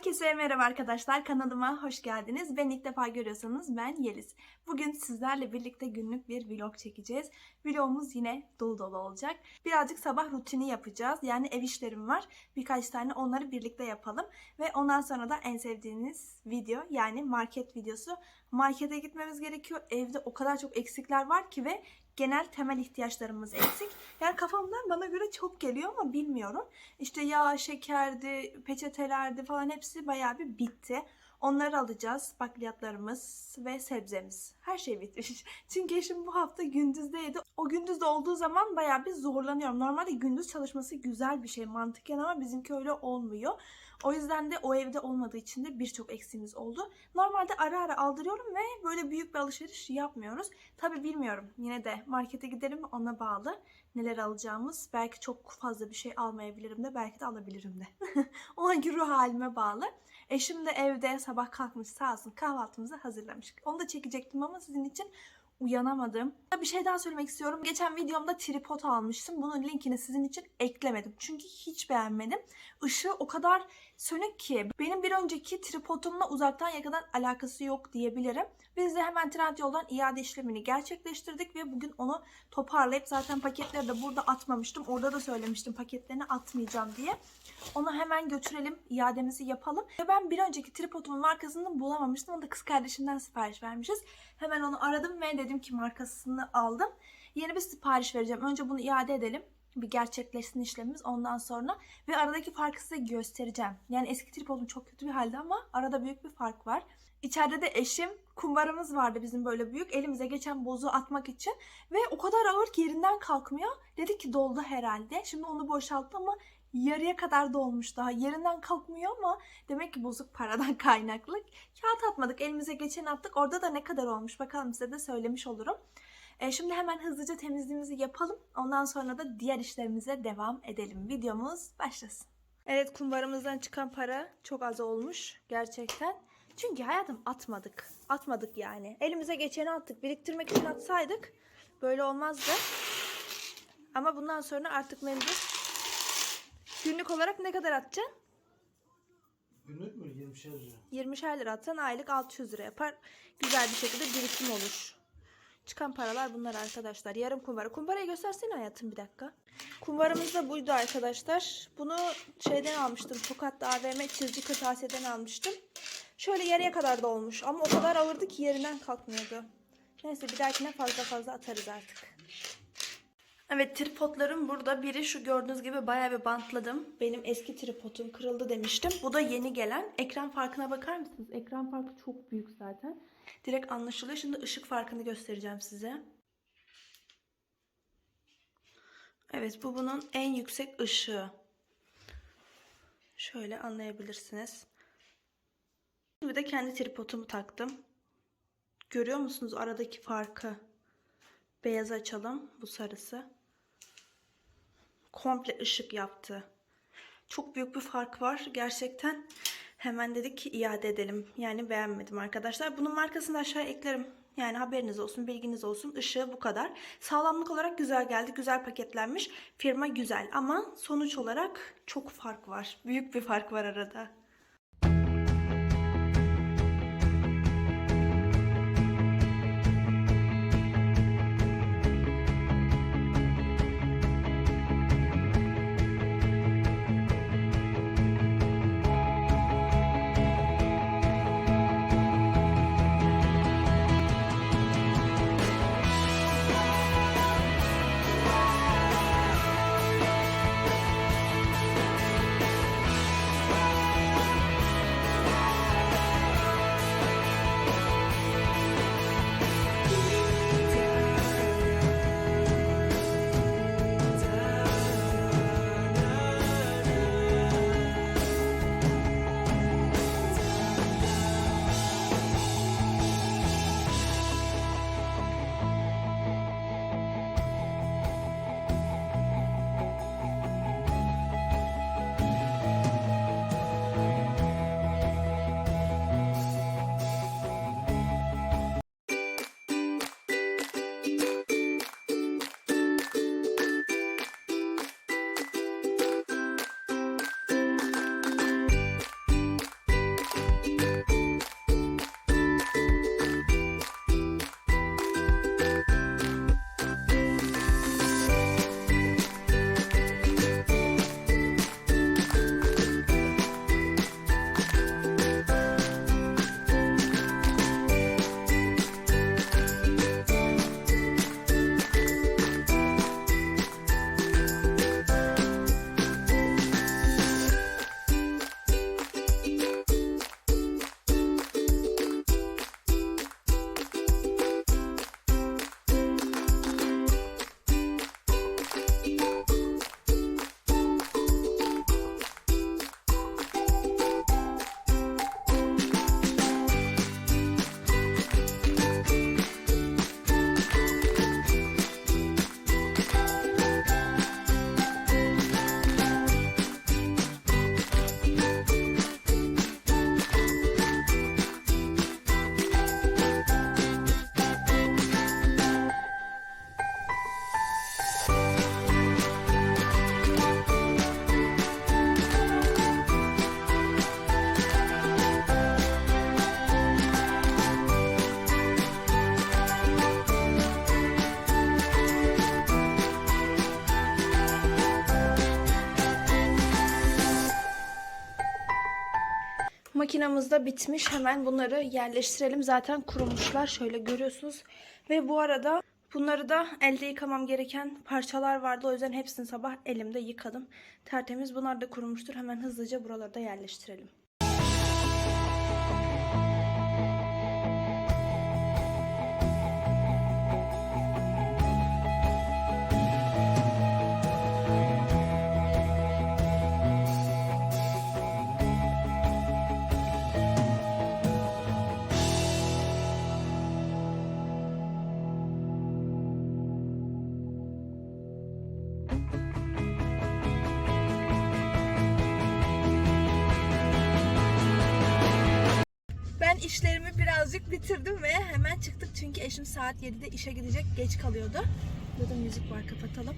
Herkese merhaba arkadaşlar. Kanalıma hoş geldiniz. Ben ilk defa görüyorsanız ben Yeliz. Bugün sizlerle birlikte günlük bir vlog çekeceğiz. Vlogumuz yine dolu dolu olacak. Birazcık sabah rutini yapacağız. Yani ev işlerim var. Birkaç tane onları birlikte yapalım. Ve ondan sonra da en sevdiğiniz video yani market videosu. Markete gitmemiz gerekiyor. Evde o kadar çok eksikler var ki ve genel temel ihtiyaçlarımız eksik. Yani kafamdan bana göre çok geliyor ama bilmiyorum. İşte yağ, şekerdi, peçetelerdi falan hepsi bayağı bir bitti. Onları alacağız. Bakliyatlarımız ve sebzemiz. Her şey bitmiş. Çünkü eşim bu hafta gündüzdeydi. O gündüzde olduğu zaman bayağı bir zorlanıyorum. Normalde gündüz çalışması güzel bir şey mantıken ama bizimki öyle olmuyor. O yüzden de o evde olmadığı için de birçok eksiğimiz oldu. Normalde ara ara aldırıyorum ve böyle büyük bir alışveriş yapmıyoruz. Tabi bilmiyorum. Yine de markete gidelim ona bağlı. Neler alacağımız. Belki çok fazla bir şey almayabilirim de belki de alabilirim de. o anki ruh halime bağlı. Eşim de evde sabah kalkmış sağ olsun kahvaltımızı hazırlamış. Onu da çekecektim ama sizin için uyanamadım. Bir şey daha söylemek istiyorum. Geçen videomda tripod almıştım. Bunun linkini sizin için eklemedim. Çünkü hiç beğenmedim. Işığı o kadar sönük ki. Benim bir önceki tripodumla uzaktan yakından alakası yok diyebilirim. Biz de hemen Trendyol'dan iade işlemini gerçekleştirdik ve bugün onu toparlayıp zaten paketleri de burada atmamıştım. Orada da söylemiştim paketlerini atmayacağım diye. Onu hemen götürelim, iademizi yapalım. Ve ben bir önceki tripodumun markasını bulamamıştım. Onu da kız kardeşimden sipariş vermişiz. Hemen onu aradım ve dedim ki markasını aldım. Yeni bir sipariş vereceğim. Önce bunu iade edelim. Bir gerçekleşsin işlemimiz ondan sonra. Ve aradaki farkı size göstereceğim. Yani eski tripodum çok kötü bir halde ama arada büyük bir fark var. İçeride de eşim kumbaramız vardı bizim böyle büyük. Elimize geçen bozu atmak için. Ve o kadar ağır ki yerinden kalkmıyor. Dedi ki doldu herhalde. Şimdi onu boşalttı ama yarıya kadar dolmuş daha. Yerinden kalkmıyor ama demek ki bozuk paradan kaynaklı. Kağıt atmadık. Elimize geçen attık. Orada da ne kadar olmuş bakalım size de söylemiş olurum. E, şimdi hemen hızlıca temizliğimizi yapalım. Ondan sonra da diğer işlerimize devam edelim. Videomuz başlasın. Evet kumbaramızdan çıkan para çok az olmuş gerçekten. Çünkü hayatım atmadık. Atmadık yani. Elimize geçeni attık. Biriktirmek için atsaydık böyle olmazdı. Ama bundan sonra artık mecbur. Günlük olarak ne kadar atacaksın? Günlük mü? 20 lira. 20'şer lira atsan aylık 600 lira yapar. Güzel bir şekilde birikim olur. Çıkan paralar bunlar arkadaşlar. Yarım kumbara. Kumbarayı göstersene hayatım bir dakika. Kumbaramız da buydu arkadaşlar. Bunu şeyden almıştım. Tokat'ta AVM çizgi kırtasiyeden almıştım. Şöyle yarıya kadar da olmuş. Ama o kadar ağırdı ki yerinden kalkmıyordu. Neyse bir dahakine fazla fazla atarız artık. Evet tripodlarım burada. Biri şu gördüğünüz gibi bayağı bir bantladım. Benim eski tripodum kırıldı demiştim. Bu da yeni gelen. Ekran farkına bakar mısınız? Ekran farkı çok büyük zaten. Direkt anlaşılıyor. Şimdi ışık farkını göstereceğim size. Evet bu bunun en yüksek ışığı. Şöyle anlayabilirsiniz. Şimdi de kendi tripodumu taktım. Görüyor musunuz aradaki farkı? Beyaz açalım. Bu sarısı. Komple ışık yaptı. Çok büyük bir fark var. Gerçekten hemen dedik ki iade edelim. Yani beğenmedim arkadaşlar. Bunun markasını da aşağıya eklerim. Yani haberiniz olsun, bilginiz olsun. Işığı bu kadar. Sağlamlık olarak güzel geldi. Güzel paketlenmiş. Firma güzel ama sonuç olarak çok fark var. Büyük bir fark var arada. Makinamız da bitmiş. Hemen bunları yerleştirelim. Zaten kurumuşlar. Şöyle görüyorsunuz. Ve bu arada bunları da elde yıkamam gereken parçalar vardı. O yüzden hepsini sabah elimde yıkadım. Tertemiz. Bunlar da kurumuştur. Hemen hızlıca buraları da yerleştirelim. İşlerimi birazcık bitirdim ve hemen çıktık çünkü eşim saat 7'de işe gidecek geç kalıyordu. Burada müzik var kapatalım.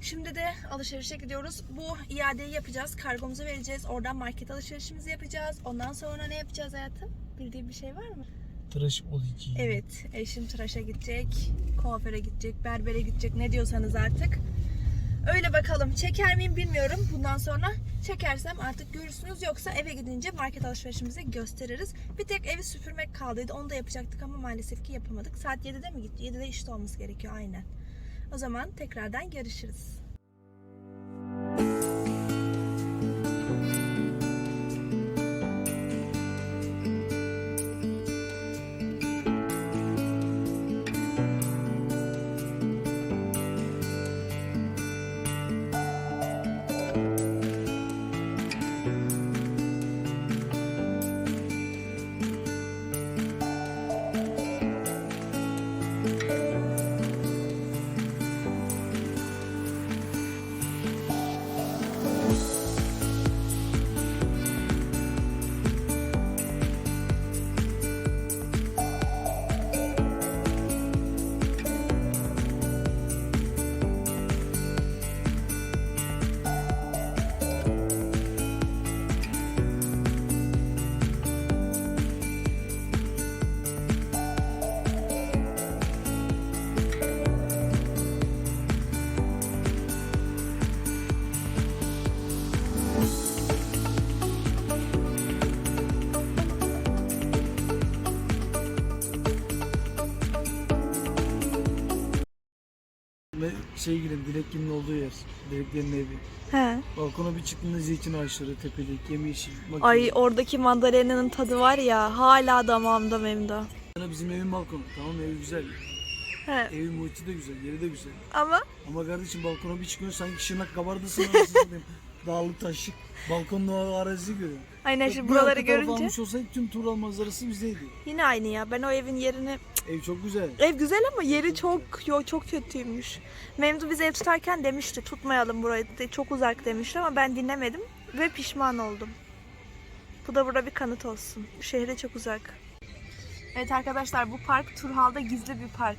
Şimdi de alışverişe gidiyoruz. Bu iadeyi yapacağız. Kargomuzu vereceğiz. Oradan market alışverişimizi yapacağız. Ondan sonra ne yapacağız hayatım? Bildiğin bir şey var mı? Tıraş olacak. Evet, eşim tıraşa gidecek, kuaföre gidecek, berbere gidecek ne diyorsanız artık. Öyle bakalım. Çeker miyim bilmiyorum. Bundan sonra çekersem artık görürsünüz. Yoksa eve gidince market alışverişimizi gösteririz. Bir tek evi süpürmek kaldıydı. Onu da yapacaktık ama maalesef ki yapamadık. Saat 7'de mi gitti? 7'de işte olması gerekiyor aynen. O zaman tekrardan görüşürüz. Ve sevgilim Dilek'in olduğu yer. Dileklerin evi. He. Balkona bir çıktığında zeytin ağaçları, tepelik, yemyeşil. makine. Ay oradaki mandalina'nın tadı var ya hala damağımda Memda. Sana bizim evin balkonu. Tamam ev güzel. He. Evin muhiti de güzel, yeri de güzel. Ama Ama kardeşim balkona bir çıkıyorsun sanki şırnak kabardasın. anasını satayım. Dağlık taşlık. Balkonun o arazi görüyor. Aynen şimdi bir buraları arka tarafı görünce almış olsaydık tüm Tural manzarası bizdeydi. yine aynı ya. Ben o evin yerini Ev çok güzel. Ev güzel ama yeri çok yo çok kötüymüş. Memdu biz ev tutarken demişti tutmayalım burayı de, çok uzak demişti ama ben dinlemedim ve pişman oldum. Bu da burada bir kanıt olsun. Şehre çok uzak. Evet arkadaşlar bu park Turhal'da gizli bir park.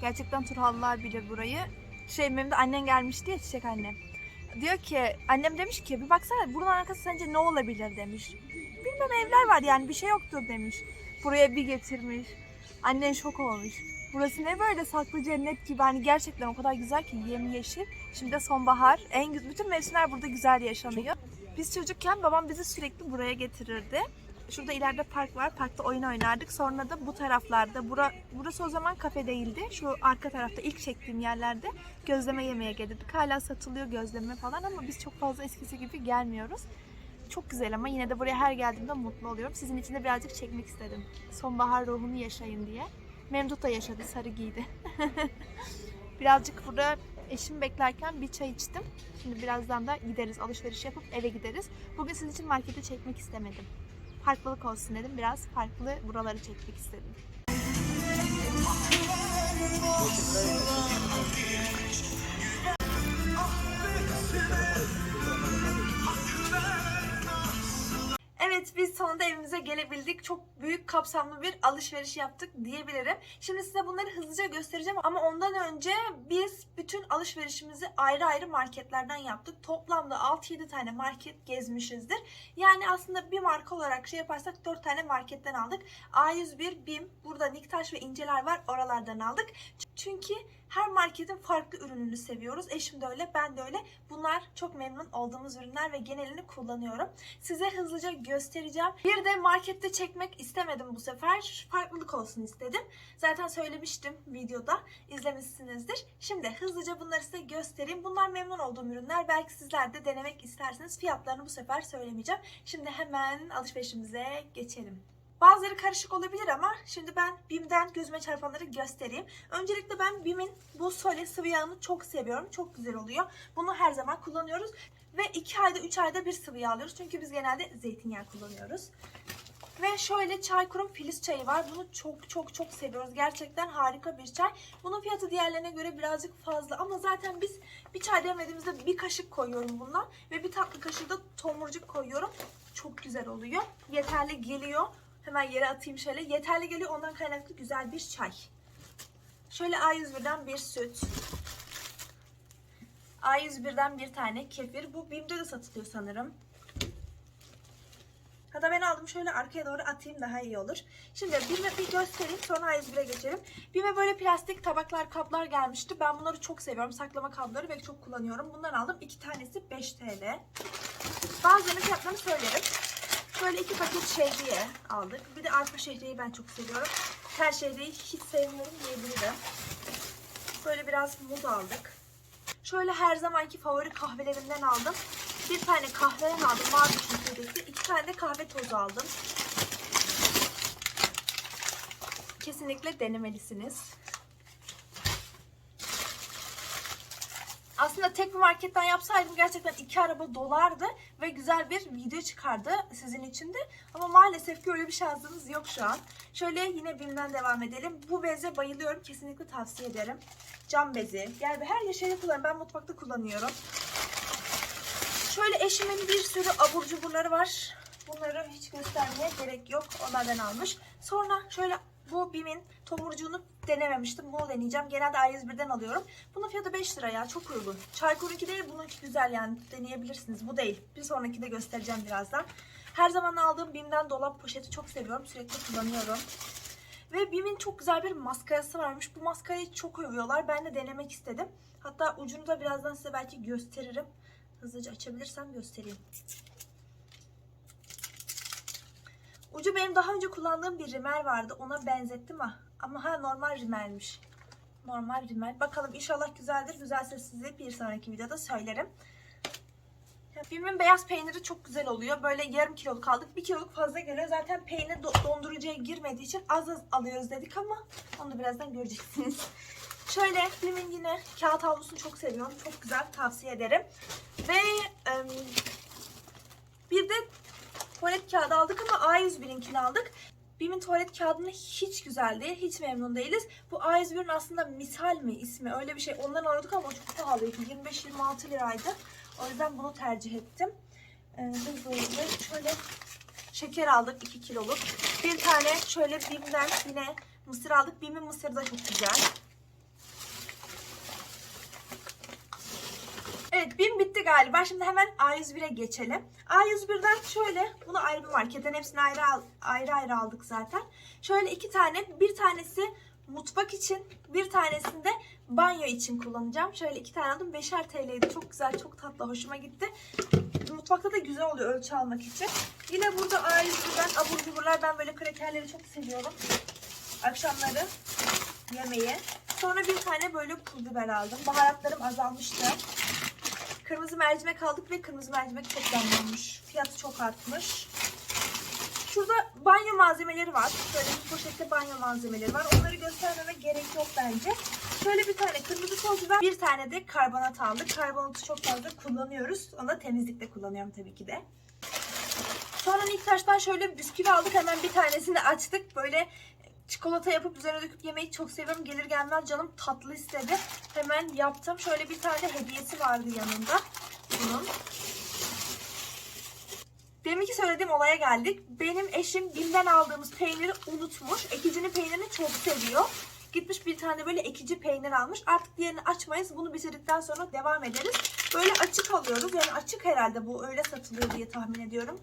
Gerçekten Turhallılar bilir burayı. Şey Memdu annen gelmişti ya çiçek annem. Diyor ki annem demiş ki bir baksana buranın arkası sence ne olabilir demiş. Bilmem evler var yani bir şey yoktur demiş. Buraya bir getirmiş. Annen şok olmuş. Burası ne böyle saklı cennet gibi hani gerçekten o kadar güzel ki yemyeşil. Şimdi de sonbahar. En güzel bütün mevsimler burada güzel yaşanıyor. Biz çocukken babam bizi sürekli buraya getirirdi. Şurada ileride park var. Parkta oyun oynardık. Sonra da bu taraflarda, bura, burası o zaman kafe değildi. Şu arka tarafta ilk çektiğim yerlerde gözleme yemeye gelirdik. Hala satılıyor gözleme falan ama biz çok fazla eskisi gibi gelmiyoruz. Çok güzel ama yine de buraya her geldiğimde mutlu oluyorum. Sizin için de birazcık çekmek istedim. Sonbahar ruhunu yaşayın diye. Memdut da yaşadı, sarı giydi. birazcık burada eşim beklerken bir çay içtim. Şimdi birazdan da gideriz, alışveriş yapıp eve gideriz. Bugün sizin için markete çekmek istemedim. Farklılık olsun dedim. Biraz farklı buraları çekmek istedim. Gelebildik. Çok büyük kapsamlı bir alışveriş yaptık diyebilirim. Şimdi size bunları hızlıca göstereceğim ama ondan önce biz bütün alışverişimizi ayrı ayrı marketlerden yaptık. Toplamda 6-7 tane market gezmişizdir. Yani aslında bir marka olarak şey yaparsak 4 tane marketten aldık. A101, BİM, burada Niktaş ve İnceler var oralardan aldık. Çünkü her marketin farklı ürününü seviyoruz. Eşim de öyle, ben de öyle. Bunlar çok memnun olduğumuz ürünler ve genelini kullanıyorum. Size hızlıca göstereceğim. Bir de markette çekmek istemedim bu sefer. Farklılık olsun istedim. Zaten söylemiştim videoda. izlemişsinizdir. Şimdi hızlıca bunları size göstereyim. Bunlar memnun olduğum ürünler. Belki sizler de denemek isterseniz fiyatlarını bu sefer söylemeyeceğim. Şimdi hemen alışverişimize geçelim. Bazıları karışık olabilir ama şimdi ben BİM'den gözüme çarpanları göstereyim. Öncelikle ben BİM'in bu Sole sıvı yağını çok seviyorum. Çok güzel oluyor. Bunu her zaman kullanıyoruz. Ve 2 ayda 3 ayda bir sıvı yağ alıyoruz. Çünkü biz genelde zeytinyağı kullanıyoruz. Ve şöyle Çaykur'un filiz çayı var. Bunu çok çok çok seviyoruz. Gerçekten harika bir çay. Bunun fiyatı diğerlerine göre birazcık fazla. Ama zaten biz bir çay demlediğimizde bir kaşık koyuyorum bundan. Ve bir tatlı kaşığı da tomurcuk koyuyorum. Çok güzel oluyor. Yeterli geliyor. Hemen yere atayım şöyle. Yeterli geliyor. Ondan kaynaklı güzel bir çay. Şöyle A101'den bir süt. A101'den bir tane kefir. Bu BİM'de de satılıyor sanırım. Hatta ben aldım şöyle arkaya doğru atayım daha iyi olur. Şimdi BİM'e bir göstereyim sonra A101'e geçelim. BİM'e böyle plastik tabaklar, kaplar gelmişti. Ben bunları çok seviyorum. Saklama kabları ve çok kullanıyorum. Bundan aldım. iki tanesi 5 TL. Bazılarının fiyatlarını söylerim. Şöyle iki paket şehriye aldık. Bir de arpa şehriyeyi ben çok seviyorum. Her şehriyeyi hiç sevmiyorum diyebilirim. Böyle biraz muz aldık. Şöyle her zamanki favori kahvelerimden aldım. Bir tane kahveden aldım mavi çekirdekli. iki tane de kahve tozu aldım. Kesinlikle denemelisiniz. Aslında tek bir marketten yapsaydım gerçekten iki araba dolardı ve güzel bir video çıkardı sizin için de. Ama maalesef ki öyle bir şansınız yok şu an. Şöyle yine BİM'den devam edelim. Bu beze bayılıyorum. Kesinlikle tavsiye ederim. Cam bezi. Yani her şeyde kullanıyorum. Ben mutfakta kullanıyorum. Şöyle eşimin bir sürü abur cuburları var. Bunları hiç göstermeye gerek yok. Onlardan almış. Sonra şöyle bu BİM'in tomurcuğunu denememiştim. Bunu deneyeceğim. Genelde A101'den alıyorum. Bunun fiyatı 5 lira ya. Çok uygun. Çaykur'unki değil. Bununki güzel yani. Deneyebilirsiniz. Bu değil. Bir sonraki de göstereceğim birazdan. Her zaman aldığım BİM'den dolap poşeti çok seviyorum. Sürekli kullanıyorum. Ve BİM'in çok güzel bir maskarası varmış. Bu maskarayı çok övüyorlar. Ben de denemek istedim. Hatta ucunu da birazdan size belki gösteririm. Hızlıca açabilirsem göstereyim. Ucu benim daha önce kullandığım bir rimel vardı. Ona benzettim ha. Ama ha normal rimelmiş. Normal rimel. Bakalım inşallah güzeldir. Güzelse size bir sonraki videoda söylerim. BİM'in beyaz peyniri çok güzel oluyor. Böyle yarım kiloluk aldık. Bir kiloluk fazla geliyor. Zaten peynir do- dondurucuya girmediği için az az alıyoruz dedik ama onu da birazdan göreceksiniz. Şöyle BİM'in yine kağıt havlusunu çok seviyorum. Çok güzel tavsiye ederim. Ve bir de tuvalet kağıdı aldık ama A101'inkini aldık. BİM'in tuvalet kağıdını hiç güzel değil. Hiç memnun değiliz. Bu A101'in aslında misal mi ismi öyle bir şey. Ondan alıyorduk ama çok pahalıydı. 25-26 liraydı. O yüzden bunu tercih ettim. Ee, hızlı hızlı şöyle şeker aldık 2 kiloluk. Bir tane şöyle BİM'den yine mısır aldık. BİM'in mısırı da çok güzel. BİM bitti galiba. Şimdi hemen A101'e geçelim. A101'den şöyle bunu ayrı bir marketten hepsini ayrı ayrı ayrı aldık zaten. Şöyle iki tane bir tanesi mutfak için bir tanesini de banyo için kullanacağım. Şöyle iki tane aldım. 5'er TL'ydi. Çok güzel, çok tatlı. Hoşuma gitti. Mutfakta da güzel oluyor ölçü almak için. Yine burada A101'den abur cuburlar. Ben böyle krakerleri çok seviyorum. Akşamları yemeği. Sonra bir tane böyle pul biber aldım. Baharatlarım azalmıştı. Kırmızı mercimek aldık ve kırmızı mercimek çok damlanmış. Fiyatı çok artmış. Şurada banyo malzemeleri var. Şöyle bir poşette banyo malzemeleri var. Onları göstermeme gerek yok bence. Şöyle bir tane kırmızı toz biber, bir tane de karbonat aldık. Karbonatı çok fazla kullanıyoruz. Onu da temizlikte kullanıyorum tabii ki de. Sonra Niktaş'tan şöyle bisküvi aldık. Hemen bir tanesini açtık. Böyle çikolata yapıp üzerine döküp yemeyi çok seviyorum. Gelir gelmez canım tatlı istedi. Hemen yaptım. Şöyle bir tane hediyesi vardı yanında. Bunun. Deminki söylediğim olaya geldik. Benim eşim BİM'den aldığımız peyniri unutmuş. Ekicinin peynirini çok seviyor. Gitmiş bir tane böyle ekici peynir almış. Artık diğerini açmayız. Bunu bitirdikten sonra devam ederiz. Böyle açık alıyoruz. Yani açık herhalde bu öyle satılıyor diye tahmin ediyorum.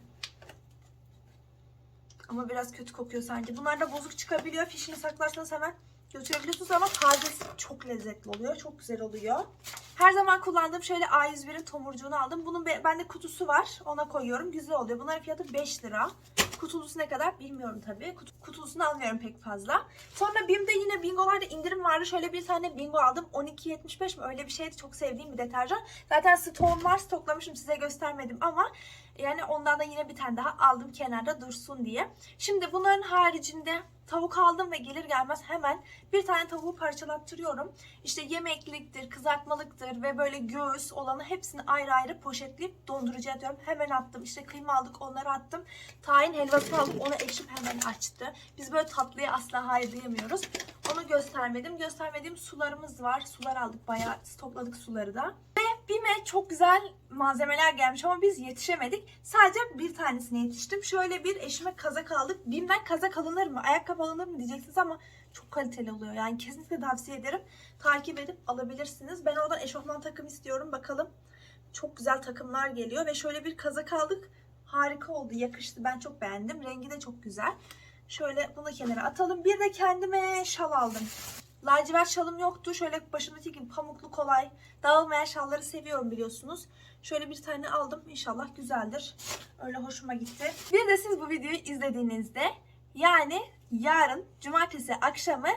Ama biraz kötü kokuyor sanki. Bunlar da bozuk çıkabiliyor. Fişini saklarsanız hemen götürebiliyorsunuz ama tazesi çok lezzetli oluyor. Çok güzel oluyor. Her zaman kullandığım şöyle A101'in tomurcuğunu aldım. Bunun be- bende kutusu var. Ona koyuyorum. Güzel oluyor. Bunların fiyatı 5 lira. Kutulusu ne kadar bilmiyorum tabii. Kut- kutulusunu almıyorum pek fazla. Sonra BİM'de yine bingolarda indirim vardı. Şöyle bir tane bingo aldım. 12.75 mi öyle bir şeydi. Çok sevdiğim bir deterjan. Zaten stoğum var. Stoklamışım size göstermedim ama yani ondan da yine bir tane daha aldım kenarda dursun diye. Şimdi bunların haricinde tavuk aldım ve gelir gelmez hemen bir tane tavuğu parçalattırıyorum. İşte yemekliktir, kızartmalıktır ve böyle göğüs olanı hepsini ayrı ayrı poşetleyip dondurucuya atıyorum. Hemen attım. İşte kıyma aldık onları attım. Tahin helvası aldım. Onu eşim hemen açtı. Biz böyle tatlıya asla hayır diyemiyoruz. Onu göstermedim. Göstermediğim sularımız var. Sular aldık. Bayağı stokladık suları da. BİM'e çok güzel malzemeler gelmiş ama biz yetişemedik. Sadece bir tanesine yetiştim. Şöyle bir eşime kazak aldık. BİM'den kazak alınır mı, ayakkabı alınır mı diyeceksiniz ama çok kaliteli oluyor. Yani kesinlikle tavsiye ederim. Takip edip alabilirsiniz. Ben oradan eşofman takım istiyorum. Bakalım. Çok güzel takımlar geliyor ve şöyle bir kazak aldık. Harika oldu, yakıştı. Ben çok beğendim. Rengi de çok güzel. Şöyle bunu kenara atalım. Bir de kendime şal aldım. Lacivert şalım yoktu. Şöyle başımdaki gibi pamuklu kolay. Dağılmayan şalları seviyorum biliyorsunuz. Şöyle bir tane aldım. İnşallah güzeldir. Öyle hoşuma gitti. Bir de siz bu videoyu izlediğinizde yani yarın cumartesi akşamı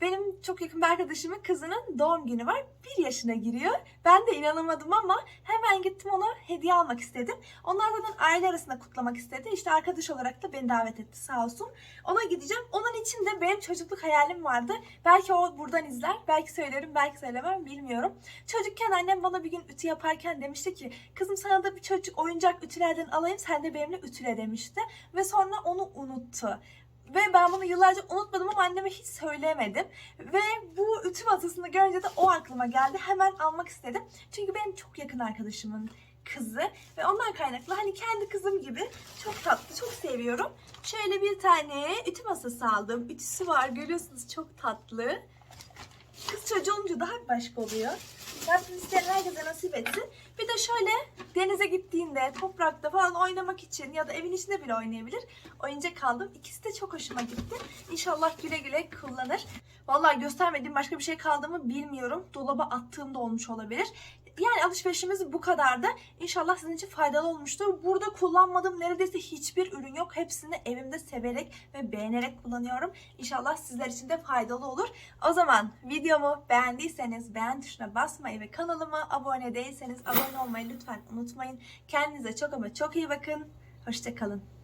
benim çok yakın bir arkadaşımın kızının doğum günü var. Bir yaşına giriyor. Ben de inanamadım ama hemen gittim ona hediye almak istedim. Onlar zaten aile arasında kutlamak istedi. İşte arkadaş olarak da beni davet etti sağ olsun. Ona gideceğim. Onun için de benim çocukluk hayalim vardı. Belki o buradan izler. Belki söylerim, belki söylemem bilmiyorum. Çocukken annem bana bir gün ütü yaparken demişti ki kızım sana da bir çocuk oyuncak ütülerden alayım sen de benimle ütüle demişti. Ve sonra onu unuttu. Ve ben bunu yıllarca unutmadım ama anneme hiç söylemedim. Ve bu ütü masasını görünce de o aklıma geldi. Hemen almak istedim. Çünkü benim çok yakın arkadaşımın kızı ve ondan kaynaklı hani kendi kızım gibi çok tatlı, çok seviyorum. Şöyle bir tane ütü masası aldım. Ütüsü var görüyorsunuz çok tatlı. Kız çocuğu olunca daha başka oluyor. Rabbim isteyen herkese nasip etsin. Bir de şöyle denize gittiğinde, toprakta falan oynamak için ya da evin içinde bile oynayabilir. Oyuncak aldım. İkisi de çok hoşuma gitti. İnşallah güle güle kullanır. Vallahi göstermediğim başka bir şey kaldı mı bilmiyorum. Dolaba attığım da olmuş olabilir. Yani alışverişimiz bu kadardı. İnşallah sizin için faydalı olmuştur. Burada kullanmadığım neredeyse hiçbir ürün yok. Hepsini evimde severek ve beğenerek kullanıyorum. İnşallah sizler için de faydalı olur. O zaman videomu beğendiyseniz beğen tuşuna basmayı ve kanalıma abone değilseniz abone olmayı lütfen unutmayın. Kendinize çok ama çok iyi bakın. Hoşçakalın.